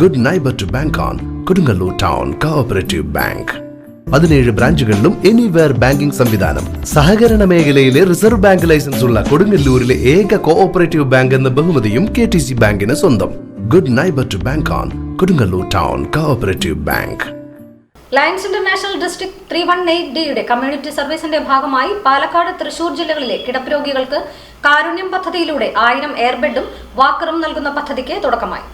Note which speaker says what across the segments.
Speaker 1: Good neighbour to bank on Kodungallur town cooperative bank പതിനേഴ് ബ്രാഞ്ചുകളിലും anywhere banking സംവിധാനം. സഹകരണ മേഖലയിലെ റിസർവ് ബാങ്ക് ലൈസൻസ് ഉള്ള കൊടുങ്ങല്ലൂരിലെ ഏക കോഓപ്പറേറ്റീവ് ബാങ്ക് എന്ന ബഹുമതിയും കെ ടി സി ബാങ്കിന് സ്വന്തം. Good neighbour to bank on Kodungallur town cooperative bank
Speaker 2: Lions International district three one eight ഡിയുടെ കമ്മ്യൂണിറ്റി സർവീസിന്റെ ഭാഗമായി പാലക്കാട് തൃശൂർ ജില്ലകളിലെ കിടപ്പ് രോഗികൾക്ക് കാരുണ്യം പദ്ധതിയിലൂടെ ആയിരം എയർബെഡും വാക്കറും നൽകുന്ന പദ്ധതിക്ക് തുടക്കമായി.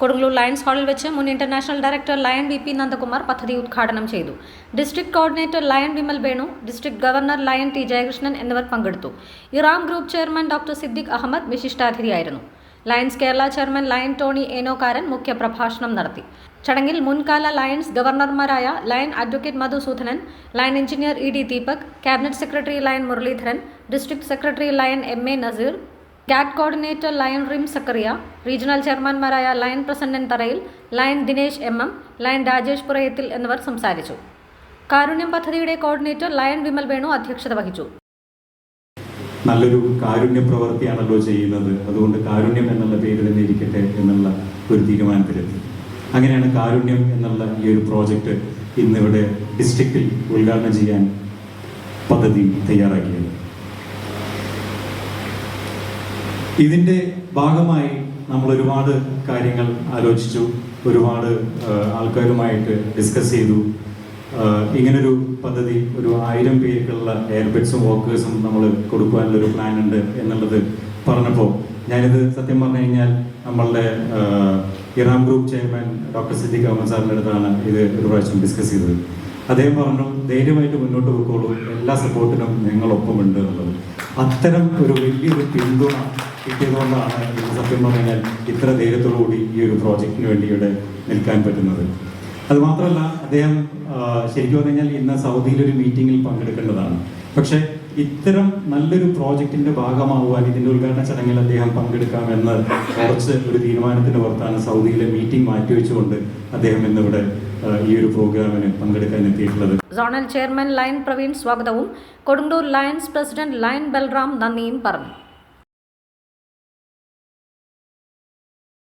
Speaker 2: കൊടുങ്ങല്ലൂർ ലയൺസ് ഹാളിൽ വെച്ച് മുൻ international director Lion V P Nandakumar പദ്ധതി ഉദ്ഘാടനം ചെയ്തു. District coordinator Lion Vimal Venu district governor Lion T Jayakrishnan എന്നിവർ പങ്കെടുത്തു. Eram group chairman doctor Siddique Ahmed വിശിഷ്ടാതിഥിയായിരുന്നു. Lions Kerala chairman Lion Tony Enokkaran മുഖ്യപ്രഭാഷണം നടത്തി. ചടങ്ങിൽ മുൻകാല Lions ഗവർണർമാരായ Lion advocate Madhusoodanan Lion engineer E D Deepak cabinet secretary Lion Muraleedharan district secretary Lion M A Nazeer GAT coordinator Lion Rim Zakariya regional ചെയർമാൻമാരായ Lion Prasannan Tharayil Lion Dinesh M M Lion Rajesh Purayathil എന്നിവർ സംസാരിച്ചു. കാരുണ്യം പദ്ധതിയുടെ coordinator lion Vimal Venu അധ്യക്ഷത വഹിച്ചു.
Speaker 3: നല്ലൊരു കാരുണ്യ പ്രവൃത്തിയാണല്ലോ ചെയ്യുന്നത്. അതുകൊണ്ട് കാരുണ്യം എന്നുള്ള പേര് തന്നെ ഇരിക്കട്ടെ എന്നുള്ള ഒരു തീരുമാനത്തിലെത്തി. അങ്ങനെയാണ് കാരുണ്യം എന്നുള്ള ഈ ഒരു പ്രോജക്റ്റ് ഇന്നിവിടെ ഡിസ്ട്രിക്റ്റിൽ ഉദ്ഘാടനം ചെയ്യാൻ പദ്ധതി തയ്യാറാക്കിയത്. ഇതിന്റെ ഭാഗമായി നമ്മൾ ഒരുപാട് കാര്യങ്ങൾ ആലോചിച്ചു. ഒരുപാട് ആൾക്കാരുമായിട്ട് ഡിസ്കസ് ചെയ്തു. ഇങ്ങനൊരു പദ്ധതി ഒരു ആയിരം പേർക്കുള്ള എയർബെഡ്സും വോക്കേഴ്സും നമ്മൾ കൊടുക്കുവാനുള്ള ഒരു പ്ലാൻ ഉണ്ട് എന്നുള്ളത് പറഞ്ഞപ്പോൾ ഞാനിത് സത്യം പറഞ്ഞു കഴിഞ്ഞാൽ നമ്മളുടെ Eram group chairman doctor Siddique Ahmed സാറിന്റെ അടുത്താണ് ഇത് ഒരു പ്രാവശ്യം ഡിസ്കസ് ചെയ്തത്. അദ്ദേഹം പറഞ്ഞു ധൈര്യമായിട്ട് മുന്നോട്ട് പോയിക്കോളൂ എല്ലാ സപ്പോർട്ടിനും ഞങ്ങളൊപ്പമുണ്ട് എന്നുള്ളത്. അത്തരം ഒരു വലിയൊരു പിന്തുണ കിട്ടിയതുകൊണ്ടാണ് ഇത് സത്യം പറഞ്ഞു കഴിഞ്ഞാൽ ഇത്ര ധൈര്യത്തോടു കൂടി ഈ ഒരു പ്രോജക്റ്റിന് വേണ്ടി ഇവിടെ നിൽക്കാൻ പറ്റുന്നത്. അതുമാത്രമല്ല അദ്ദേഹം ശരിക്കും പറഞ്ഞു കഴിഞ്ഞാൽ ഇന്ന് സൗദിയിൽ ഒരു മീറ്റിംഗിൽ പങ്കെടുക്കേണ്ടതാണ്. പക്ഷേ ഇത്തരം നല്ലൊരു പ്രോജക്റ്റിന്റെ ഭാഗമാവാൻ ഇതിന്റെ ഉദ്ഘാടന ചടങ്ങിൽ അദ്ദേഹം പങ്കെടുക്കാമെന്ന് കുറച്ച് ഒരു തീരുമാനത്തിന് പുറത്താണ് സൗദിയിലെ മീറ്റിംഗ് മാറ്റിവെച്ചുകൊണ്ട് അദ്ദേഹം ഇന്നിവിടെ ഈ ഒരു പ്രോഗ്രാമിന് പങ്കെടുക്കാൻ എത്തിയിട്ടുള്ളത്.
Speaker 2: സോണൽ ചെയർമാൻ ലയൻ പ്രവീൺ സ്വാഗതവും. Kodungoor Lions president Lion Balram നന്ദിയും പറഞ്ഞു.